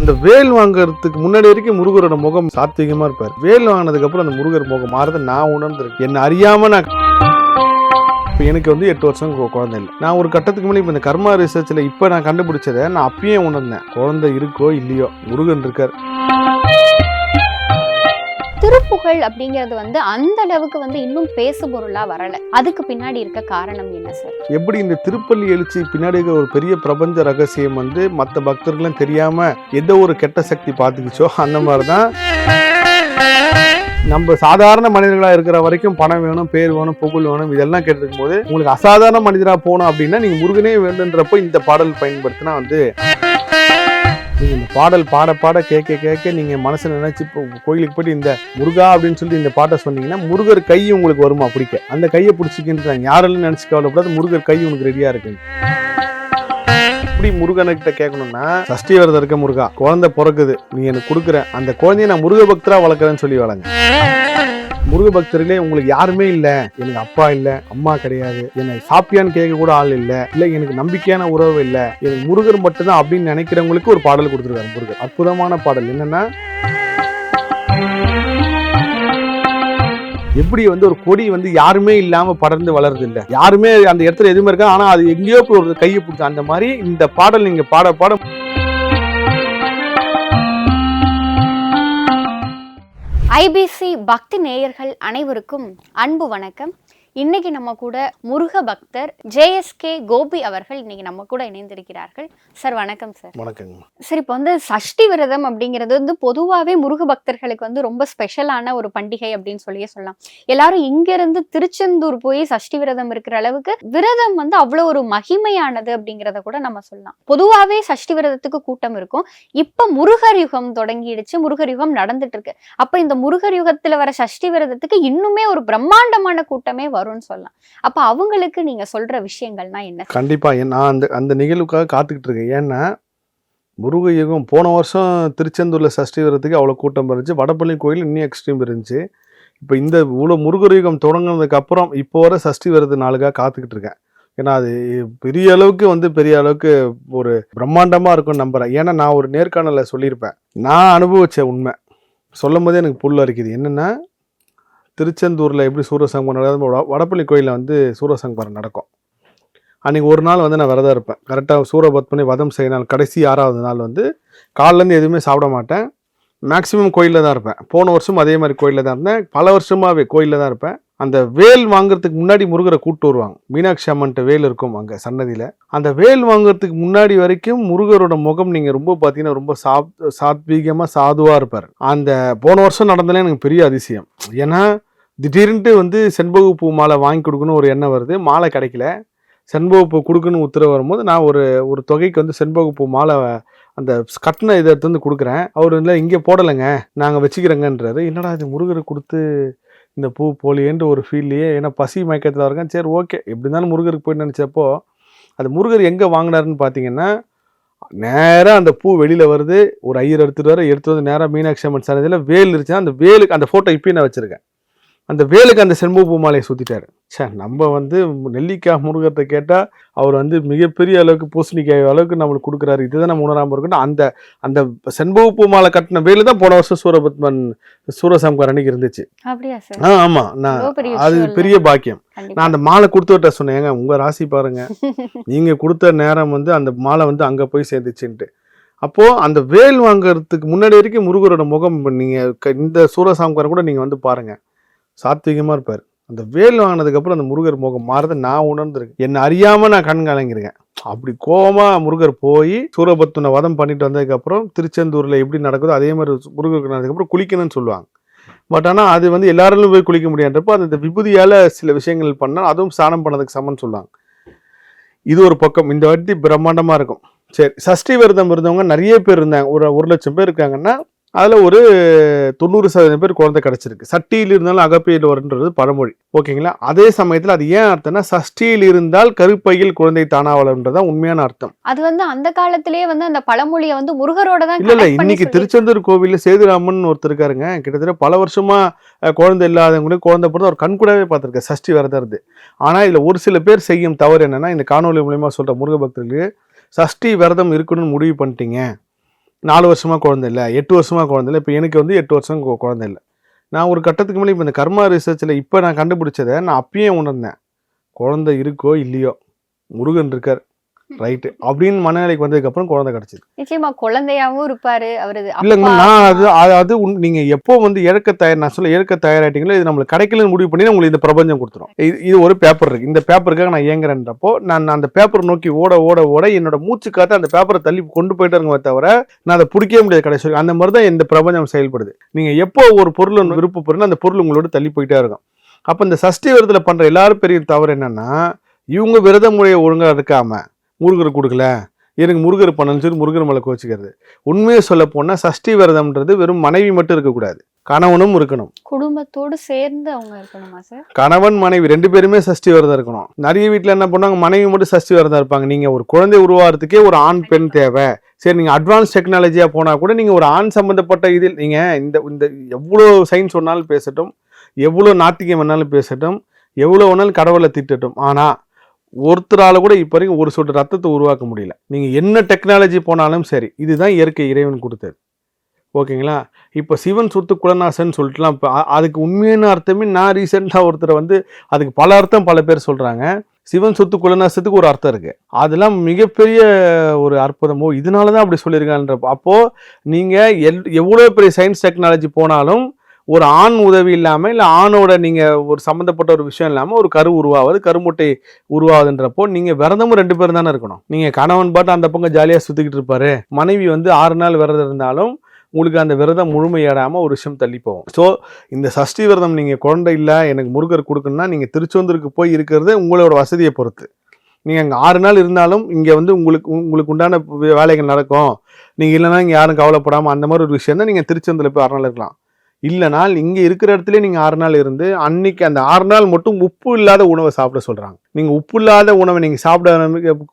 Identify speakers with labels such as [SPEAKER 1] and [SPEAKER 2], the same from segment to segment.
[SPEAKER 1] அந்த வேல் வாங்குறதுக்கு முன்னாடி வரைக்கும் முருகரோட முகம் சாத்விகமா இருப்பார். வேல் வாங்கினதுக்கு அப்புறம் அந்த முருகர் முகம் மாறதை நான் உணர்ந்திருக்கேன். என்ன அறியாம நான் இப்போ எனக்கு வந்து எட்டு வருஷம் குழந்தை இல்லை. நான் ஒரு கட்டத்துக்கு மேலே இப்போ இந்த கர்மா ரிசர்ச்சில் இப்போ நான் கண்டுபிடிச்சதை நான் அப்பயே உணர்ந்தேன். குழந்தை இருக்கோ இல்லையோ முருகன் இருக்கார்.
[SPEAKER 2] திருப்புகழ் அப்படிங்கிறது வந்து அந்த அளவுக்கு வந்து இன்னும் பேசு பொருளா வரல. அதுக்கு பின்னாடி இருக்க காரணம் என்ன சார்
[SPEAKER 1] எப்படி இந்த திருப்பள்ளி எழுச்சி பின்னாடி இருக்கிற ஒரு பெரிய பிரபஞ்ச ரகசியம் வந்து மற்ற பக்தர்களும் தெரியாம எந்த ஒரு கெட்ட சக்தி பார்த்துக்கிச்சோ அந்த மாதிரி தான் நம்ம சாதாரண மனிதர்களா இருக்கிற வரைக்கும் பணம் வேணும் பேர் வேணும் புகழ் வேணும் இதெல்லாம் கேட்டிருக்கும் போது உங்களுக்கு அசாதாரண மனிதரா போகணும் அப்படின்னா நீங்க முருகனே வேண்டுன்றப்போ இந்த பாடல் பயன்படுத்தினா வந்து நீங்கள் இந்த பாடல் பாட பாட கேட்க கேட்க நீங்கள் மனசில் நினச்சி இப்போ கோயிலுக்கு போயிட்டு இந்த முருகா அப்படின்னு சொல்லிட்டு இந்த பாட்டை சொன்னீங்கன்னா முருகர் கை உங்களுக்கு வருமா பிடிக்க? அந்த கையை பிடிச்சிக்கின்றாங்க யாரெல்லாம் நினச்சி கவலைப்படாது முருகர் கை உனக்கு ரெடியாக இருக்கு. எப்படி முருகன்கிட்ட கேட்கணும்னா சஷ்டி விரதம் இருக்க முருகா. குழந்தை பிறக்குது. நீ எனக்கு கொடுக்குற. அந்த குழந்தைய நான் முருக பக்தராக வளர்க்குறேன்னு சொல்லி வளங்க முருக பக்தர்களே உங்களுக்கு யாருமே இல்லை. எனக்கு அப்பா இல்லை அம்மா கிடையாது. என்னை சாப்பியான்னு கேட்க கூட ஆள் இல்லை. இல்லை எனக்கு நம்பிக்கையான உறவு இல்லை. எனக்கு முருகர் மட்டும்தான் அப்படின்னு நினைக்கிறவங்களுக்கு ஒரு பாடல் கொடுத்துருக்காரு முருகர். அற்புதமான பாடல். என்னன்னா எப்படி வந்து ஒரு கொடி வந்து யாருமே இல்லாம படர்ந்து வளருது இல்ல யாருமே அந்த இடத்துல எதுவுமே இருக்கா ஆனா அது எங்கேயோ ஒரு கையை பிடிச்ச அந்த மாதிரி இந்த பாடல் நீங்க பாட பாட
[SPEAKER 2] ஐபிசி பக்தி நேயர்கள் அனைவருக்கும் அன்பு வணக்கம். இன்னைக்கு நம்ம கூட முருக பக்தர் ஜேஎஸ்கே கோபி அவர்கள் இன்னைக்கு நம்ம கூட இணைந்திருக்கிறார்கள். சார் வணக்கம் சார்.
[SPEAKER 1] வணக்கங்க.
[SPEAKER 2] சார் இப்போ வந்து சஷ்டி விரதம் அப்படிங்கிறது வந்து பொதுவாகவே முருக பக்தர்களுக்கு வந்து ரொம்ப ஸ்பெஷலான ஒரு பண்டிகை அப்படின்னு சொல்லியே சொல்லலாம். எல்லாரும் இங்க இருந்து திருச்செந்தூர் போய் சஷ்டி விரதம் இருக்கிற அளவுக்கு விரதம் வந்து அவ்வளோ ஒரு மகிமையானது அப்படிங்கிறத கூட நம்ம சொல்லலாம். பொதுவாகவே சஷ்டி விரதத்துக்கு கூட்டம் இருக்கும். இப்போ முருகர் யுகம் தொடங்கிடுச்சு. முருகர் யுகம் நடந்துட்டு இருக்கு. அப்ப இந்த முருகர் யுகத்துல வர சஷ்டி விரதத்துக்கு இன்னுமே ஒரு பிரம்மாண்டமான கூட்டமே வரும்னு சொல்லலாம். அப்ப அவங்களுக்கு நீங்க சொல்ற விஷயங்கள்னா என்ன?
[SPEAKER 1] கண்டிப்பா. நான் அந்த அந்த நிகழ்வுக்காக காத்துக்கிட்டு இருக்கேன். ஏன்னா முருக யுகம் போன வருஷம் திருச்செந்தூர்ல சஷ்டி வரதுக்கு அவ்வளோ கூட்டம் இருந்துச்சு. வடப்பள்ளி கோயில் இன்னும் எக்ஸ்ட்ரீம் இருந்துச்சு. இப்போ இந்த இவ்வளோ முருகர் யுகம் தொடங்குனதுக்கு அப்புறம் இப்போ வர சஷ்டி விரது நாளுக்காக காத்துக்கிட்டு இருக்கேன். ஏன்னா அது பெரிய அளவுக்கு வந்து பெரிய அளவுக்கு ஒரு பிரம்மாண்டமாக இருக்கும்னு நம்புறேன். ஏன்னா நான் ஒரு நேர்காணலில் சொல்லியிருப்பேன். நான் அனுபவித்த உண்மை. சொல்லும் போதே எனக்கு புல் அரிக்குது. என்னென்னா திருச்செந்தூரில் எப்படி சூரசங்கம் நடக்கும் வடப்பள்ளி வடபள்ளி கோயிலில் வந்து சூரசங்கம் நடக்கும். அன்றைக்கி ஒரு நாள் வந்து நான் விரதம் இருப்பேன். கரெக்டாக சூரபத்மனை வதம் செய்ய நாள் கடைசி ஆறாவது நாள் வந்து காலிலேருந்து எதுவுமே சாப்பிட மாட்டேன். மேக்ஸிமம் கோயிலில் தான் இருப்பேன். போன வருஷம் அதே மாதிரி கோயிலில் தான் இருந்தேன். பல வருஷமாகவே கோயிலில் தான் இருப்பேன். அந்த வேல் வாங்குறதுக்கு முன்னாடி முருகரை கூப்பிட்டு வருவாங்க. மீனாட்சி அம்மன்ட்ட வேல் இருக்கும் அங்கே சன்னதியில். அந்த வேல் வாங்குறதுக்கு முன்னாடி வரைக்கும் முருகரோட முகம் நீங்கள் ரொம்ப பார்த்தீங்கன்னா ரொம்ப சாத் சாத்வீகமாக சாதுவாக இருப்பார். அந்த போன வருஷம் நடந்தாலே எனக்கு பெரிய அதிசயம். ஏன்னா திடீர்னுட்டு வந்து செண்பக பூ மாலை வாங்கி கொடுக்கணும் ஒரு எண்ணம் வருது. மாலை கிடைக்கல. செண்பக பூ கொடுக்கணும் உத்தரவு வரும்போது நான் ஒரு ஒரு தொகைக்கு வந்து செண்பக பூ மாலை அந்த கட்டின இதை எடுத்து வந்து கொடுக்குறேன். அவர் இல்லை இங்கே போடலைங்க நாங்கள் வச்சுக்கிறோங்கன்றாரு. என்னடா இது முருகரை கொடுத்து இந்த பூ போலியேன்ற ஒரு ஃபீல்லையே ஏன்னா பசி மயக்கத்தில் இருக்கேன். சரி ஓகே. எப்படி இருந்தாலும் முருகருக்கு போய் நினச்சப்போ அது முருகர் எங்கே வாங்கினாருன்னு பார்த்தீங்கன்னா நேராக அந்த பூ வெளியில் வருது. ஒரு ஐயர் எடுத்துகிட்டு வர எடுத்து வந்து நேராக மீனாட்சி அம்மன் சன்னதியில் வேல் இருந்துச்சுன்னா அந்த வேலுக்கு அந்த ஃபோட்டோ இப்போயும் நான் வச்சுருக்கேன். அந்த வேலுக்கு அந்த செண்பக பூ மாலையை சுற்றிட்டாரு ச்சே நம்ம வந்து நெல்லிக்காய் முருகத்தை கேட்டால் அவர் வந்து மிகப்பெரிய அளவுக்கு பூசணிக்காய் அளவுக்கு நம்மளுக்கு கொடுக்குறாரு. இதுதான் நம்ம உணராமல் இருக்கணும். அந்த அந்த செண்பக பூ மாலை கட்டின வேலு தான் போன வருஷம் சூரபத்மன் சூரசம்கார் அன்னைக்கு இருந்துச்சு. ஆ ஆமாம் நான் அது? பெரிய பாக்கியம். நான் அந்த மாலை கொடுத்துவிட்ட சொன்னேன். ஏங்க உங்கள் ராசி பாருங்க. நீங்கள் கொடுத்த நேரம் வந்து அந்த மாலை வந்து அங்கே போய் சேர்ந்துச்சுன்ட்டு. அப்போது அந்த வேல் வாங்குறதுக்கு முன்னாடி வரைக்கும் முருகரோட முகம் நீங்கள் இந்த சூரசாம்காரம் கூட நீங்கள் வந்து பாருங்கள் சாத்விகமாக இருப்பார். அந்த வேல் வாங்கினதுக்கப்புறம் அந்த முருகர் முகம் மாறதை நான் உணர்ந்திருக்கேன். என்னை அறியாமல் நான் கண் கலங்கிருக்கேன் அப்படி கோபமாக முருகர் போய் சூரபத்துனை வதம் பண்ணிட்டு வந்ததுக்கப்புறம் திருச்செந்தூரில் எப்படி நடக்குதோ அதே மாதிரி முருகருக்கு நடந்ததுக்கப்புறம் குளிக்கணும்னு சொல்லுவாங்க. பட் ஆனால் அது வந்து எல்லாராலும் போய் குளிக்க முடியாதுன்றப்போ அந்த விபூதியால் சில விஷயங்கள் பண்ணால் அதுவும் ஸ்நானம் பண்ணதுக்கு சமம்னு சொல்லுவாங்க. இது ஒரு பக்கம். இந்த வாட்டி பிரம்மாண்டமாக இருக்கும். சரி சஷ்டி விரதம் இருந்தவங்க நிறைய பேர் இருந்தாங்க. ஒரு ஒரு லட்சம் பேர் இருக்காங்கன்னா அதில் ஒரு தொண்ணூறு சதவீதம் பேர் குழந்தை கிடச்சிருக்கு. சட்டியில் இருந்தாலும் அகப்பையில் வருன்றது பழமொழி. ஓகேங்களா? அதே சமயத்தில் அது ஏன் அர்த்தம்னா சஷ்டியில் இருந்தால் கருப்பையில் குழந்தை தானா வளருன்றது தான் உண்மையான அர்த்தம்.
[SPEAKER 2] அது வந்து அந்த காலத்திலேயே வந்து அந்த பழமொழியை வந்து முருகரோட தான்
[SPEAKER 1] இல்ல இல்ல இன்னைக்கு திருச்செந்தூர் கோவில்ல சேதுராமன் ஒருத்தர் இருக்காருங்க. கிட்டத்தட்ட பல வருஷமா குழந்தை இல்லாதவங்க கூட குழந்தை பிறந்து அவர் கண் கூடவே பார்த்திருக்காரு. சஷ்டி விரதம் இருந்து ஆனா இதுல ஒரு சில பேர் செய்யும் தவறு என்னன்னா இந்த காணொலி மூலியமா சொல்ற முருக பக்தர்களுக்கு சஷ்டி விரதம் இருக்கணும்னு முடிவு பண்ணிட்டீங்க. நாலு வருஷமா குழந்தை இல்லை எட்டு வருஷமா குழந்தை இல்லை இப்போ எனக்கு வந்து எட்டு வருஷம் குழந்தை இல்லை. நான் ஒரு கட்டத்துக்கு மேலே இப்போ இந்த கர்மா ரிசர்ச்சில் இப்போ நான் கண்டுபிடிச்சதை நான் அப்பயே உணர்ந்தேன். குழந்தை இருக்கோ இல்லையோ முருகன் இருக்கார். ரைட்டு அப்படின்னு மனநிலைக்கு வந்ததுக்கப்புறம் குழந்தை கிடச்சிது.
[SPEAKER 2] நிச்சயமா குழந்தையாவும் இருப்பாரு. அவரு
[SPEAKER 1] இல்லைங்க நான் அது அது நீங்க எப்போ வந்து இழக்க தயார் நான் சொல்ல இழக்க தயாராயிட்டீங்களோ இது நம்மளுக்கு கிடைக்கலன்னு முடிவு பண்ணி உங்களுக்கு இந்த பிரபஞ்சம் கொடுத்துரும். இது இது ஒரு பேப்பர் இருக்கு. இந்த பேப்பருக்காக நான் இயங்குறேன்றப்போ நான் அந்த பேப்பர் நோக்கி ஓட ஓட ஓட என்னோட மூச்சு காத்து அந்த பேப்பரை தள்ளி கொண்டு போயிட்டு இருங்க தவிர நான் அதை பிடிக்கவே முடியாது கடைசி. அந்த மாதிரி தான் இந்த பிரபஞ்சம் செயல்படுது. நீங்க எப்போ ஒரு பொருள் விருப்பப்படுறீங்க அந்த பொருள் உங்களோட தள்ளி போயிட்டே இருக்கும். அப்போ இந்த சஷ்டி விரதத்துல பண்ற எல்லாரும் பெரிய தவறு என்னன்னா இவங்க விரத முறையை ஒழுங்கா இருக்காம முருகர் கொடுக்கல. எனக்கு முருகர் பண்ணணும்னு சொல்லி முருகர் மேலே கோச்சிக்கிறது. உண்மையை சொல்ல போனால் சஷ்டி விரதம்ன்றது வெறும் மனைவி மட்டும் இருக்கக்கூடாது கணவனும் இருக்கணும்.
[SPEAKER 2] குடும்பத்தோடு சேர்ந்து அவங்க இருக்கணுமா சார்?
[SPEAKER 1] கணவன் மனைவி ரெண்டு பேருமே சஷ்டி விரதம் இருக்கணும். நிறைய வீட்டில் என்ன பண்ணுவாங்க? மனைவி மட்டும் சஷ்டி விரதம் இருப்பாங்க. நீங்கள் ஒரு குழந்தை உருவாகிறதுக்கே ஒரு ஆண் பெண் தேவை. சரி நீங்கள் அட்வான்ஸ் டெக்னாலஜியாக போனால் கூட நீங்கள் ஒரு ஆண் சம்மந்தப்பட்ட இதில் நீங்கள் இந்த இந்த எவ்வளோ சயின்ஸ் சொன்னாலும் பேசட்டும். எவ்வளோ நாத்திகம் வேணாலும் பேசட்டும். எவ்வளோ வேணாலும் கடவுளை திட்டட்டும். ஆனால் ஒருத்தரால் கூட இப்போ வரைக்கும் ஒரு சொட்டு ரத்தத்தை உருவாக்க முடியல. நீங்கள் என்ன டெக்னாலஜி போனாலும் சரி இதுதான் இயற்கை இறைவன் கொடுத்தது. ஓகேங்களா? இப்போ சிவன் சொத்து குலநாசன் சொல்லிட்டுலாம் இப்போ அதுக்கு உண்மையான அர்த்தமே நான் ரீசெண்டாக ஒருத்தரை வந்து அதுக்கு பல அர்த்தம் பல பேர் சொல்கிறாங்க சிவன் சொத்து குலநாசத்துக்கு ஒரு அர்த்தம் இருக்குது அதெல்லாம் மிகப்பெரிய ஒரு அற்புதமோ? இதனால தான் அப்படி சொல்லியிருக்கான்ற அப்போது நீங்கள் எல் எவ்வளோ பெரிய சயின்ஸ் டெக்னாலஜி போனாலும் ஒரு ஆண் உதவி இல்லாமல் இல்லை ஆணோட நீங்கள் ஒரு சம்மந்தப்பட்ட ஒரு விஷயம் இல்லாமல் ஒரு கரு உருவாவது கருமுட்டை உருவாகுதுன்றப்போ நீங்கள் விரதமும் ரெண்டு பேரும் தானே இருக்கணும். நீங்கள் கணவன் பாட்டு அந்த பக்கம் ஜாலியாக சுற்றிக்கிட்டு இருப்பாரு. மனைவி வந்து ஆறு நாள் விரதம் இருந்தாலும் உங்களுக்கு அந்த விரதம் முழுமையாடாமல் ஒரு விஷயம் தள்ளி போகும். ஸோ இந்த சஷ்டி விரதம் நீங்கள் குழந்தை இல்லை எனக்கு முருகர் கொடுக்கணும்னா நீங்கள் திருச்செந்தூருக்கு போய் இருக்கிறது உங்களோட வசதியை பொறுத்து. நீங்கள் அங்கே ஆறு நாள் இருந்தாலும் இங்கே வந்து உங்களுக்கு உங்களுக்கு உண்டான வே- வேலைகள் நடக்கும். நீங்கள் இல்லைன்னா இங்கே யாரும் கவலைப்படாமல் அந்த மாதிரி ஒரு விஷயம் தான் நீங்கள் திருச்செந்தூரில் போய் ஆறு நாள் இருக்கலாம். இல்லைனால் இங்கே இருக்கிற இடத்துல நீங்கள் ஆறு நாள் இருந்து அன்னைக்கு அந்த ஆறு நாள் மட்டும் உப்பு இல்லாத உணவை சாப்பிட சொல்கிறாங்க நீங்கள் உப்பு இல்லாத உணவை நீங்கள் சாப்பிட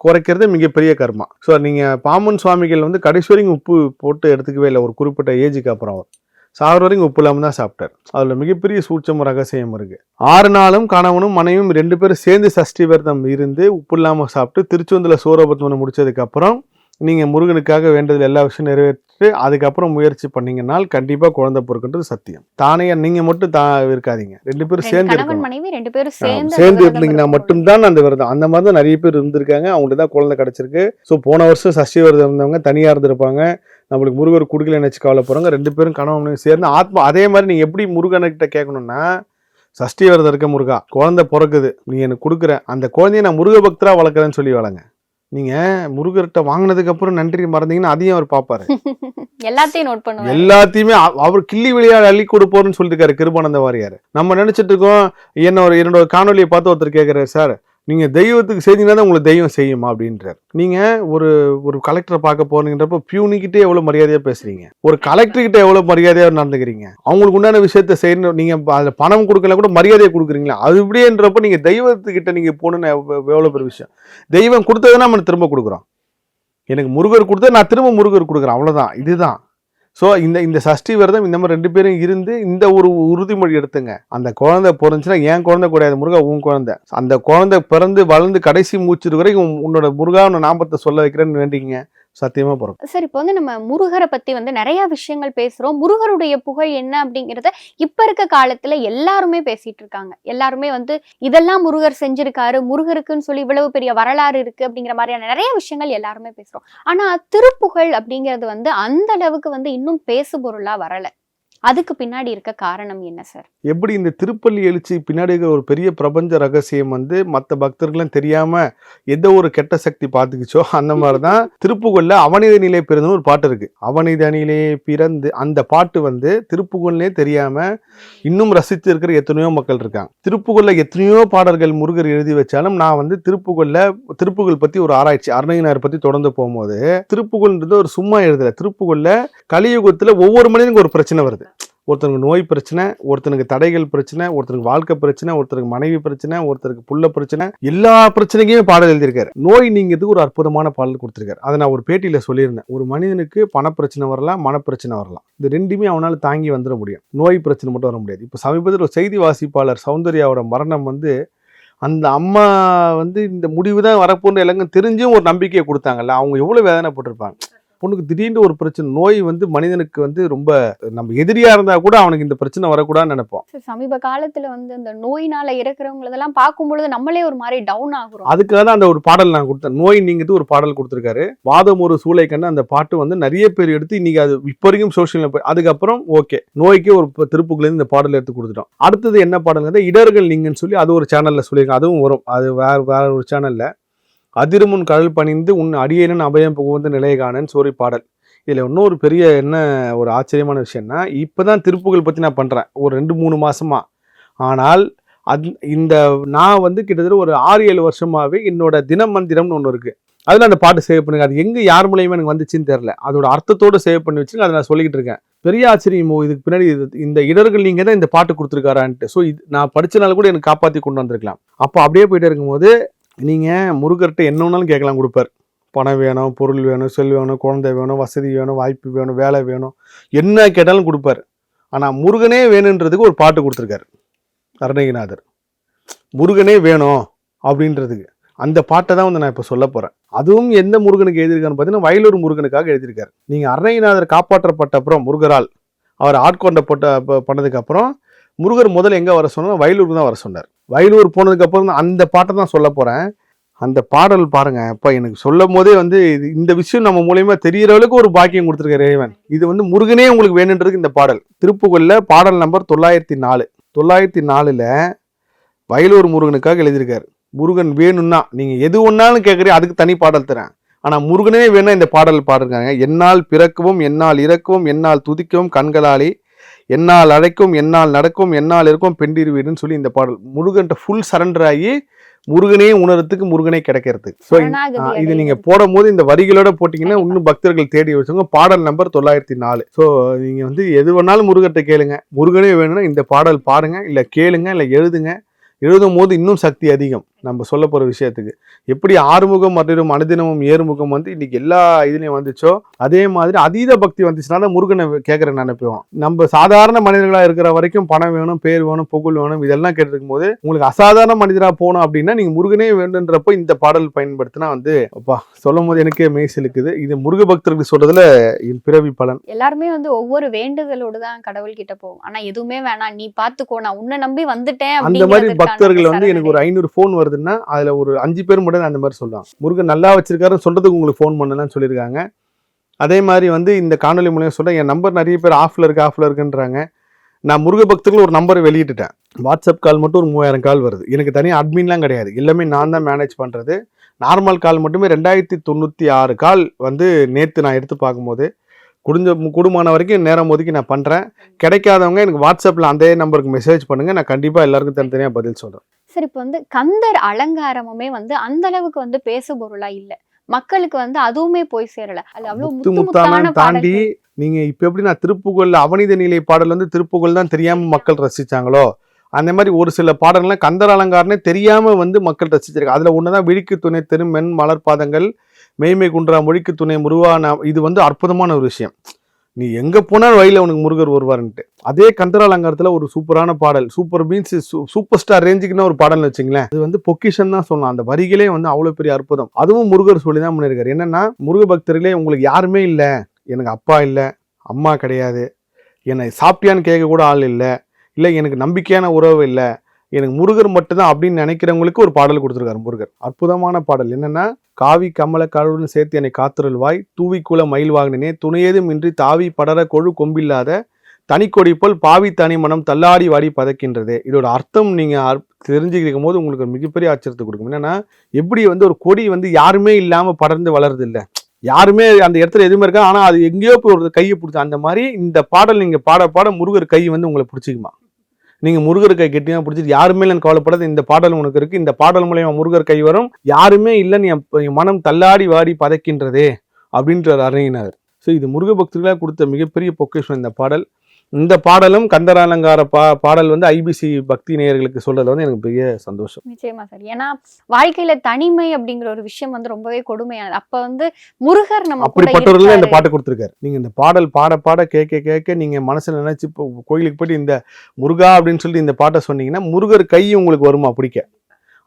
[SPEAKER 1] குறைக்கிறது மிகப்பெரிய கர்மா. ஸோ நீங்கள் பாமன் சுவாமிகள் வந்து கடைசி வரைக்கும் உப்பு போட்டு எடுத்துக்கவே இல்லை ஒரு குறிப்பிட்ட ஏஜுக்கு அப்புறம் அவர். சாகிற வரைக்கும் உப்பு இல்லாமல் தான் சாப்பிட்டார். அதில் மிகப்பெரிய சூட்சம் ரகசியம் இருக்குது ஆறு நாளும் கணவனும் மனைவியும் ரெண்டு பேரும் சேர்ந்து சஷ்டி விரதம் இருந்து உப்பு இல்லாமல் சாப்பிட்டு திருச்செந்தூரில் சூரபத்மனை முடிச்சதுக்கப்புறம் நீங்கள் முருகனுக்காக வேண்டதில் எல்லா விஷயம் நிறைவேற்றி அதுக்கப்புறம் முயற்சி பண்ணீங்கன்னால் கண்டிப்பாக குழந்தை பொறுக்கின்றது சத்தியம். தானே நீங்கள் மட்டும் தா இருக்காதீங்க. ரெண்டு பேரும் சேர்ந்து இருக்கணும்.
[SPEAKER 2] சேர்ந்து
[SPEAKER 1] இருந்தீங்கன்னா. மட்டும்தான் அந்த விரதம். அந்த மாதிரி தான் நிறைய பேர் இருந்திருக்காங்க. அவங்களுக்கு தான் குழந்தை கிடைச்சிருக்கு. ஸோ போன வருஷம் சஷ்டி விரதம் இருந்தவங்க தனியாக இருந்திருப்பாங்க. நம்மளுக்கு முருகர் கொடுக்கலன்னு நினச்சி கவலைப்படுறவங்க ரெண்டு பேரும் கணவன் சேர்ந்து ஆத்மா அதே மாதிரி நீங்கள் எப்படி முருகன்கிட்ட கேட்கணும்னா சஷ்டி விரதம் இருக்க முருகா குழந்தை பிறக்குது. நீ எனக்கு கொடுக்குற. அந்த குழந்தைய நான் முருக பக்தரா வளர்க்குறேன்னு சொல்லி வளங்க. நீங்கள் முருகர்கிட்ட வாங்கினதுக்கு அப்புறம் நன்றி மறந்தீங்கன்னா அதையும் அவர் பார்ப்பாரு
[SPEAKER 2] எல்லாத்தையும் நோட் பண்ணுவாங்க
[SPEAKER 1] எல்லாத்தையுமே அவ- அவர் கிள்ளி விளையாட அள்ளி கொடுப்போர்னு சொல்லியிருக்காரு கிருபானந்த வாரியார். நம்ம நினைச்சிட்டு இருக்கோம் என்ன ஒரு என்னோட காணொலியை பார்த்து ஒருத்தர் கேட்குறாரு சார் நீங்கள் தெய்வத்துக்கு செஞ்சீங்கன்னா தான் உங்களுக்கு தெய்வம் செய்யுமா அப்படின்றார். நீங்கள் ஒரு ஒரு கலெக்டரை பார்க்க போறீங்கன்றப்ப பியூனிக்கிட்டே எவ்வளோ மரியாதையாக பேசுகிறீங்க ஒரு கலெக்டர்கிட்ட எவ்வளோ மரியாதையாக நடந்துக்கிறீங்க? அவங்களுக்கு உண்டான விஷயத்த செய்யணும் நீங்கள் அதில் பணம் கொடுக்கல கூட மரியாதையை கொடுக்குறீங்களா? அது இப்படின்றப்ப நீங்கள் தெய்வத்துக்கிட்ட நீங்கள் போகணுன்னு எவ்வளோ பெரிய விஷயம். தெய்வம் கொடுத்ததுன்னா நம்ம திரும்ப கொடுக்குறோம். எனக்கு முருகர் கொடுத்தா நான் திரும்ப முருகர் கொடுக்குறேன். அவ்வளோதான் இதுதான். ஸோ இந்த இந்த சஷ்டி விரதம் இந்த மாதிரி ரெண்டு பேரும் இருந்து இந்த ஒரு உறுதிமொழி எடுத்துங்க. அந்த குழந்தை பிறந்துச்சுன்னா என் குழந்தை கிடையாது முருகா உன் குழந்தை. அந்த குழந்தை பிறந்து வளர்ந்து கடைசி மூச்சு வரைக்கும் உன்னோட முருகா உன்னை நாமத்தை சொல்ல வைக்கிறேன்னு வேண்டிங்க சத்தியமா பிறக்கும்.
[SPEAKER 2] சார் இப்போ வந்து நம்ம முருகரை பத்தி வந்து நிறைய விஷயங்கள் பேசுறோம். முருகருடைய புகழ் என்ன அப்படிங்கறத இப்ப இருக்க காலத்துல எல்லாருமே பேசிட்டு இருக்காங்க. எல்லாருமே வந்து இதெல்லாம் முருகர் செஞ்சிருக்காரு முருகருக்குன்னு சொல்லி இவ்வளவு பெரிய வரலாறு இருக்கு அப்படிங்கிற மாதிரியான நிறைய விஷயங்கள் எல்லாருமே பேசுறோம். ஆனா திருப்புகழ் அப்படிங்கிறது வந்து அந்த அளவுக்கு வந்து இன்னும் பேசு பொருளா வரல. அதுக்கு பின்னாடி இருக்க காரணம் என்ன சார்?
[SPEAKER 1] எப்படி இந்த திருப்பள்ளி எழுச்சி பின்னாடி இருக்கிற ஒரு பெரிய பிரபஞ்ச ரகசியம் வந்து மற்ற பக்தர்களும் தெரியாம எந்த ஒரு கெட்ட சக்தி பார்த்துக்கிச்சோ அந்த மாதிரி தான் திருப்புகொல்ல அவனித நிலை பிறந்தன்னு ஒரு பாட்டு இருக்கு. அவனித நிலை பிறந்து அந்த பாட்டு வந்து திருப்புகொல்லே தெரியாம இன்னும் ரசித்து இருக்கிற எத்தனையோ மக்கள் இருக்காங்க. திருப்புகொல்ல எத்தனையோ பாடல்கள் முருகர் எழுதி வச்சாலும் நான் வந்து திருப்புகொல்ல திருப்புகழ் பத்தி ஒரு ஆராய்ச்சி அருணகினார் பத்தி தொடர்ந்து போகும்போது திருப்புகழ்ன்றது ஒரு சும்மா எழுதல. திருப்புகொல்ல கலியுகத்துல ஒவ்வொரு மனிதனுக்கு ஒரு பிரச்சனை வருது. ஒருத்தனுக்கு நோய் பிரச்சனை ஒருத்தனுக்கு தடைகள் பிரச்சனை ஒருத்தனுக்கு வாழ்க்கை பிரச்சனை ஒருத்தருக்கு மனைவி பிரச்சனை ஒருத்தருக்கு புள்ள பிரச்சனை எல்லா பிரச்சனைக்குமே பாடல் எழுதியிருக்காரு. நோய் நீங்கிறதுக்கு ஒரு அற்புதமான பாடல் கொடுத்துருக்காரு. அதை நான் ஒரு பேட்டியில் சொல்லியிருந்தேன். ஒரு மனிதனுக்கு பணப்பிரச்சனை வரலாம் மனப்பிரச்சனை வரலாம். இது ரெண்டுமே அவனால் தாங்கி வந்துட முடியும். நோய் பிரச்சனை மட்டும் வர முடியாது. இப்போ சமீபத்தில் ஒரு செய்தி வாசிப்பாளர் சௌந்தர்யாவோட மரணம் வந்து அந்த அம்மா வந்து இந்த முடிவு தான் வரப்போன்ற எல்லாருக்கும் தெரிஞ்சும் ஒரு நம்பிக்கையை கொடுத்தாங்கல்ல. அவங்க எவ்வளோ வேதனைப்பட்டிருப்பாங்க. பொண்ணுக்கு திடீர்னு ஒரு பிரச்சனை நோய் வந்து மனிதனுக்கு வந்து ரொம்ப நம்ம எதிரியா இருந்தா கூட அவனுக்கு இந்த பிரச்சனை வரக்கூடாதுன்னு நினைப்போம்.
[SPEAKER 2] சமீப காலத்துல வந்து இந்த நோயினால இறக்குறவங்களதெல்லாம் பார்க்கும் பொழுது நம்மளே ஒரு மாதிரி டவுன் ஆகுறோம்.
[SPEAKER 1] அதுக்காக தான் அந்த ஒரு பாடல் நான் கொடுத்தேன். நோய் நீங்கிறது ஒரு பாடல் கொடுத்துருக்காரு. வாதம் ஒரு சூளை கண்டு அந்த பாட்டு வந்து நிறைய பேர் எடுத்து இன்னைக்கு அது இப்போ வரைக்கும் சோஷியல் அதுக்கப்புறம் ஓகே நோய்க்கு ஒரு திருப்புக்குலேருந்து இந்த பாடல் எடுத்து கொடுத்துட்டோம். அடுத்தது என்ன பாடல்ங்கிறத இடர்கள் நீங்கன்னு சொல்லி அது ஒரு சேனல்ல சொல்லியிருக்கேன் அதுவும் வரும். அது வேற வேற ஒரு சேனல்ல அதிருமுன் கடல் பணிந்து உன் அடியேனன் அபயம் புகுந்த நிலை காணன் சோரி பாடல். இதுல இன்னொரு பெரிய என்ன ஒரு ஆச்சரியமான விஷயம்னா இப்போ தான் திருப்புகள் பற்றி நான் பண்ணுறேன் ஒரு ரெண்டு மூணு மாதமாக ஆனால் அது இந்த நான் வந்து கிட்டத்தட்ட ஒரு ஆறு ஏழு வருஷமாகவே என்னோட தினம் மந்திரம்னு ஒன்று இருக்குது அதில் அந்த பாட்டு சேவ் பண்ணுங்க. அது எங்கே யார் மூலயமா எனக்கு வந்துச்சுன்னு தெரில அதோட அர்த்தத்தோடு சேவ் பண்ணி வச்சு அதை நான் சொல்லிக்கிட்டு இருக்கேன். பெரிய ஆச்சரியம் இதுக்கு பின்னாடி இது- இந்த இடர்கள் நீங்கள் தான் இந்த பாட்டு கொடுத்துருக்காரான்ட்டு. ஸோ இது நான் படித்தனால கூட எனக்கு காப்பாற்றி கொண்டு வந்திருக்கலாம். அப்போ அப்படியே போயிட்டு இருக்கும்போது நீங்கள் முருகர்கிட்ட என்ன வேணாலும் கேட்கலாம் கொடுப்பார். பணம் வேணும் பொருள் வேணும் செல் வேணும் குழந்தை வேணும் வசதி வேணும் வாய்ப்பு வேணும் வேலை வேணும். என்ன கேட்டாலும் கொடுப்பார். ஆனால் முருகனே வேணுன்றதுக்கு ஒரு பாட்டு கொடுத்துருக்காரு. அருணகிநாதர் முருகனே வேணும் அப்படின்றதுக்கு. அந்த பாட்டை தான் வந்து நான் இப்போ சொல்ல போகிறேன் அதுவும் எந்த முருகனுக்கு எழுதியிருக்கான்னு பார்த்தீங்கன்னா வயலூர் முருகனுக்காக எழுதியிருக்காரு. நீங்கள் அருணகிநாதர் காப்பாற்றப்பட்ட அப்புறம் முருகரால் அவர் ஆட்கொண்டப்பட்ட போட்ட பண்ணதுக்கப்புறம் முருகர் முதல்ல எங்கே வர சொன்னால் வயலூருக்கு தான் வர சொன்னார். வயலூர் போனதுக்கப்புறம் தான் அந்த பாட்டை தான் சொல்ல போகிறேன் அந்த பாடல் பாருங்க. அப்ப எனக்கு சொல்லும் போதே வந்து இது இந்த விஷயம் நம்ம மூலயமா தெரிகிற அளவுக்கு ஒரு பாக்கியம் கொடுத்துருக்காரு இறைவன். இது வந்து முருகனே உங்களுக்கு வேணுன்றதுக்கு இந்த பாடல். திருப்புகள்ல பாடல் நம்பர் தொள்ளாயிரத்தி நாலு. தொள்ளாயிரத்தி நாலில் வயலூர் முருகனுக்காக எழுதியிருக்காரு. முருகன் வேணும்னா நீங்கள் எது ஒன்றாலும் கேட்குறீங்க அதுக்கு தனி பாடல் தரேன். ஆனால் முருகனே வேணும் இந்த பாடல் பாடுறாங்க என்னால் பிறக்கவும் என்னால் இறக்கவும் என்னால் துதிக்கவும் கண்களாலே என்னால் அழைக்கும் என்னால் நடக்கும் என்னால் இருக்கும் பெண்டிர் வீடுன்னு சொல்லி இந்த பாடல் முருகன்ட்ட ஃபுல் சரண்டர் ஆகி முருகனே உணரத்துக்கு முருகனே கிடைக்கிறதுக்கு ஸோ இது நீங்க. போடும் போது இந்த வரிகளோட போட்டீங்கன்னா. இன்னும் பக்தர்கள் தேடி வச்சவங்க பாடல் நம்பர் தொள்ளாயிரத்தி நாலு ஸோ நீங்க வந்து எது வேணாலும் முருகத்தை கேளுங்க. முருகனே வேணும்னா இந்த பாடல் பாருங்க இல்ல கேளுங்க இல்ல எழுதுங்க. எழுதும் போது இன்னும் சக்தி அதிகம். நம்ம சொல்ல போற விஷயத்துக்கு. எப்படி ஆறுமுகம் மற்றும் அனுதினமும் ஏறுமுகம் வந்து இன்னைக்கு எல்லா இதுலயும் வந்துச்சோ அதே மாதிரி அதீத பக்தி வந்துச்சுன்னா தான் முருகனை கேட்கற நினைப்போம். நம்ம சாதாரண மனிதர்களா இருக்கிற வரைக்கும் பணம் வேணும் பேர் வேணும் புகழ் வேணும் இதெல்லாம் கேட்டிருக்கும் போது உங்களுக்கு அசாதாரண மனிதரா போகணும் அப்படின்னா நீங்க முருகனே வேண்டுன்றப்போ இந்த பாடல் பயன்படுத்தினா வந்து அப்பா சொல்லும் போது எனக்கே மெய் சிலுக்குது. இது முருக பக்தர்களுக்கு சொல்றதுல என் பிறவி பலன்.
[SPEAKER 2] எல்லாருமே வந்து ஒவ்வொரு வேண்டுதலோடு தான் கடவுள் கிட்ட போவோம். ஆனா எதுவுமே வேணாம். நீ பாத்துக்கோ நான் உன்னை நம்பி வந்துட்டேன்
[SPEAKER 1] அந்த மாதிரி பக்தர்கள் வந்து. எனக்கு ஒரு ஐநூறு ஃபோன் வருதுன்னா அதில் ஒரு அஞ்சு பேர் மட்டும் அந்த மாதிரி சொல்லுவாங்க முருகன் நல்லா வச்சிருக்காருன்னு சொல்றதுக்கு உங்களுக்கு ஃபோன் பண்ணலாம்னு சொல்லியிருக்காங்க. அதே மாதிரி வந்து இந்த காணொலி மூலியம் சொல்ல என் நம்பர் நிறைய பேர் ஆஃபில் இருக்குது ஆஃபில் இருக்குன்றாங்க. நான் முருக பக்தர்கள் ஒரு நம்பர் வெளியிட்டுட்டேன். வாட்ஸ்அப் கால் மட்டும் ஒரு மூவாயிரம் கால் வருது. எனக்கு தனியாக அட்மின்லாம் கிடையாது. எல்லாமே நான் தான் மேனேஜ் பண்ணுறது நார்மல் கால் மட்டுமே ரெண்டாயிரத்தி தொண்ணூற்றி ஆறு கால் வந்து நேற்று நான் எடுத்து பார்க்கும்போது குடிஞ்ச குடும்பமான வரைக்கும் நேரம் ஒதுக்கி நான் பண்ணுறேன் கிடைக்காதவங்க எனக்கு வாட்ஸ்அப்பில் அதே நம்பருக்கு மெசேஜ் பண்ணுங்க. நான் கண்டிப்பாக எல்லாருக்கும் தனித்தனியாக பதில் சொல்கிறேன்
[SPEAKER 2] சரி இப்ப வந்து கந்தர் அலங்காரமுமே வந்து அந்த அளவுக்கு வந்து பேசு பொருளா இல்ல. மக்களுக்கு வந்து அதுவுமே போய் சேரல. அது அவ்வளவு
[SPEAKER 1] முத்து
[SPEAKER 2] முத்து
[SPEAKER 1] முத்தான தாண்டி. நீங்க இப்ப எப்படி நான் திருப்புகழ் அவனித நிலை பாடல் வந்து திருப்புகழ் தான் தெரியாம மக்கள் ரசிச்சாங்களோ? அந்த மாதிரி ஒரு சில பாடல்கள்லாம் கந்தர் அலங்காரனே தெரியாம வந்து மக்கள் ரசிச்சிருக்காங்க. அதுல ஒண்ணுதான் விழிக்கு துணை திருமென் மலர் பாதங்கள் மெய்மை குன்றா மொழிக்கு துணை முருவான இது வந்து அற்புதமான ஒரு விஷயம். நீ எங்கே போனாலும் வழியில் உனக்கு முருகர் வருவாருன்ட்டு. அதே கந்தர் அலங்காரத்துல ஒரு சூப்பரான பாடல் சூப்பர் மீன்ஸ் சூப்பர் ஸ்டார் ரேஞ்சுக்குன்னு ஒரு பாடல்னு வச்சுங்களேன். அது வந்து பொக்கிஷன் தான் சொல்லலாம். அந்த வரிகளே வந்து அவ்வளோ பெரிய அற்புதம். அதுவும் முருகர் சொல்லி தான் பண்ணியிருக்காரு என்னன்னா முருக பக்தர்களே உங்களுக்கு யாருமே இல்லை. எனக்கு அப்பா இல்லை. அம்மா கிடையாது. என்னை சாப்பிட்டியான்னு கேட்க கூட ஆள் இல்லை. இல்லை எனக்கு நம்பிக்கையான உறவு இல்லை. எனக்கு முருகர் மட்டும்தான் அப்படின்னு நினைக்கிறவங்களுக்கு ஒரு பாடல் கொடுத்துருக்காரு முருகர். அற்புதமான பாடல். என்னென்னா காவி கமல கடவுளும் சேர்த்து என்னை காத்துருள்வாய். தூவிக்குல மயில் வாங்கினே துணையேதும் இன்றி தாவி படர கொழு கொம்பில்லாத தனிக்கொடி போல் பாவி தனி மனம் தள்ளாடி வாடி பதைக்கின்றது. இதோட அர்த்தம் நீங்கள் அர்- போது உங்களுக்கு ஒரு மிகப்பெரிய ஆச்சரியத்தை கொடுக்கும். என்னன்னா எப்படி வந்து ஒரு கொடி வந்து யாருமே இல்லாமல் படர்ந்து வளருது இல்லை யாருமே அந்த இடத்துல எதுவுமே இருக்கா ஆனால் அது எங்கேயோ போய் ஒரு கையை பிடிச்ச அந்த மாதிரி இந்த பாடல் நீங்கள் பாட பாட முருகர் கை வந்து உங்களை பிடிச்சிக்குமா? நீங்கள் முருகர் கை கெட்டியாக பிடிச்சிட்டு யாருமே இல்லைன்னு கவலைப்படாத இந்த பாடல் உனக்கு இருக்குது இந்த பாடல் மூலயமா முருகர் கை வரும். யாருமே இல்லைன்னு என் என் மனம் தள்ளாடி வாடி பதைக்கின்றதே அப்படின்றார் அரங்கினார் ஸோ இது முருக பக்தர்களாக கொடுத்த மிகப்பெரிய பொக்கேஷன் இந்த பாடல். இந்த பாடலும் கந்தராலங்கார பா பாடல் வந்து ஐபிசி பக்தி நேயர்களுக்கு சொல்றதுல வந்து எனக்கு பெரிய சந்தோஷம்.
[SPEAKER 2] நிச்சயமா சார். ஏன்னா வாழ்க்கையில தனிமை அப்படிங்கிற ஒரு விஷயம் வந்து ரொம்பவே கொடுமையானது. அப்ப வந்து முருகர் நம்ம
[SPEAKER 1] அப்படிப்பட்டவர்கள் இந்த. பாட்டு கொடுத்துருக்காரு. நீங்க இந்த பாடல் பாட பாட கேட்க கேட்க நீங்க மனசுல நினைச்சு கோயிலுக்கு போயிட்டு இந்த முருகா அப்படின்னு சொல்லிட்டு இந்த பாட்டை சொன்னீங்கன்னா முருகர் கை உங்களுக்கு வருமா? பிடிக்க.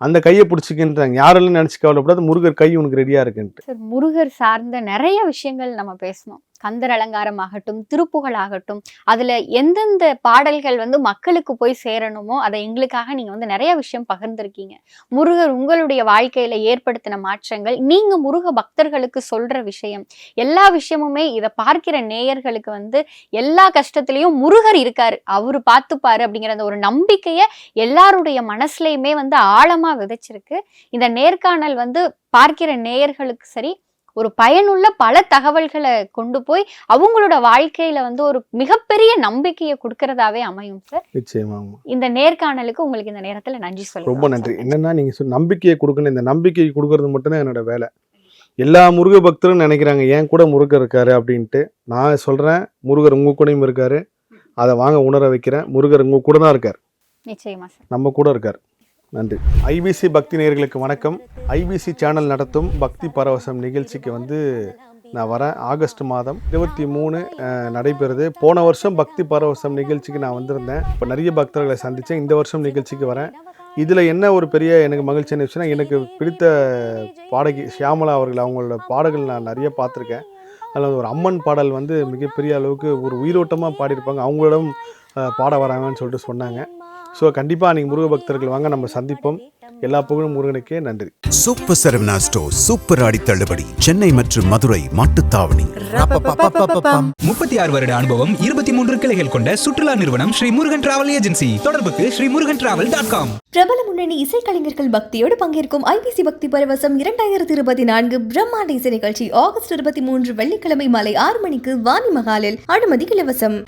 [SPEAKER 1] அந்த கையை பிடிச்சிக்கின்றாங்க. யாரெல்லாம் நினைச்சு கவலைப்படாது முருகர் கை உனக்கு ரெடியா இருக்குன்ட்டு.
[SPEAKER 2] சார் முருகர் சார்ந்த நிறைய விஷயங்கள் நம்ம பேசணும். கந்தர் அலங்காரம் ஆகட்டும் திருப்புகழ் ஆகட்டும் அதுல எந்தெந்த பாடல்கள் வந்து மக்களுக்கு போய் சேரணுமோ அதை எங்களுக்காக நீங்க வந்து நிறைய விஷயம் பகிர்ந்திருக்கீங்க. முருகர் உங்களுடைய வாழ்க்கையில ஏற்படுத்தின மாற்றங்கள் நீங்க முருக பக்தர்களுக்கு சொல்ற விஷயம் எல்லா விஷயமுமே இதை பார்க்கிற நேயர்களுக்கு வந்து எல்லா கஷ்டத்திலையும் முருகர் இருக்காரு அவரு பார்த்துப்பாரு அப்படிங்கிற அந்த ஒரு நம்பிக்கைய எல்லாருடைய மனசுலயுமே வந்து ஆழமா விதைச்சிருக்கு. இந்த நேர்காணல் வந்து பார்க்கிற நேயர்களுக்கு சரி ஒரு பயனுள்ள பல தகவல்களை கொண்டு போய் அவங்களோட வாழ்க்கையில வந்து ஒரு மிகப்பெரிய நம்பிக்கையை கொடுக்கறதாவே அமையும் சார்.
[SPEAKER 1] நிச்சயமா
[SPEAKER 2] இந்த நேர்காணலுக்கு உங்களுக்கு இந்த நேரத்துல நன்றி சொல்லுங்க.
[SPEAKER 1] ரொம்ப நன்றி. என்னன்னா நீங்க நம்பிக்கையை கொடுக்கணும். இந்த நம்பிக்கையை கொடுக்கறது மட்டும்தான் என்னோட வேலை. எல்லா முருக பக்தரும் நினைக்கிறாங்க ஏன் கூட முருகர் இருக்காரு? அப்படின்ட்டு. நான் சொல்றேன் முருகர் உங்க கூடயும் இருக்காரு. அதை வாங்க உணர வைக்கிறேன். முருகர் உங்க கூட தான் இருக்கார்.
[SPEAKER 2] நிச்சயமா
[SPEAKER 1] நம்ம கூட இருக்கார். நன்றி. ஐபிசி பக்தி நேயர்களுக்கு வணக்கம். ஐபிசி சேனல் நடத்தும் பக்தி பரவசம் நிகழ்ச்சிக்கு வந்து நான் வரேன். ஆகஸ்ட் மாதம் இருபத்தி மூணு நடைபெறுது. போன வருஷம் பக்தி பரவசம் நிகழ்ச்சிக்கு நான் வந்திருந்தேன். இப்போ நிறைய பக்தர்களை சந்தித்தேன் இந்த வருஷம் நிகழ்ச்சிக்கு வரேன். இதில் என்ன ஒரு பெரிய எனக்கு மகிழ்ச்சியான விஷயம்னா எனக்கு பிடித்த பாடகி ஷியாமலா அவர்கள் அவங்களோட பாடல்கள் நான் நிறைய பார்த்துருக்கேன். அதில் ஒரு அம்மன் பாடல் வந்து மிகப்பெரிய அளவுக்கு ஒரு உயிரோட்டமாக பாடியிருப்பாங்க. அவங்களோட பாட வராங்கன்னு சொல்லிட்டு சொன்னாங்க. ஸோ கண்டிப்பாக நீங்கள் முருக பக்தர்கள் வாங்க நம்ம சந்திப்போம். எல்லா புகழும் முருகனுக்கே நன்றி.
[SPEAKER 3] சூப்பர் சரவணா ஸ்டோர் சூப்பர் ஆடி தள்ளுபடி. சென்னை மற்றும் மதுரை மாட்டுத்தாவணி.
[SPEAKER 4] முப்பத்தி ஆறு வருட அனுபவம் இருபத்தி மூன்று கிளைகள் கொண்ட சுற்றுலா நிறுவனம் ஸ்ரீ முருகன் டிராவல் ஏஜென்சி. தொடர்புக்கு Sri Murugan travel dot com.
[SPEAKER 5] பிரபல முன்னணி இசைக்கலைஞர்கள் பக்தியோடு பங்கேற்கும் ஐபிசி பக்தி பரவசம் இரண்டாயிரத்தி இருபத்தி நான்கு பிரம்மாண்ட இசை நிகழ்ச்சி ஆகஸ்ட் இருபத்தி மூன்று வெள்ளிக்கிழமை மாலை ஆறு மணிக்கு வாணி மகாலில் அனுமதி இலவசம்.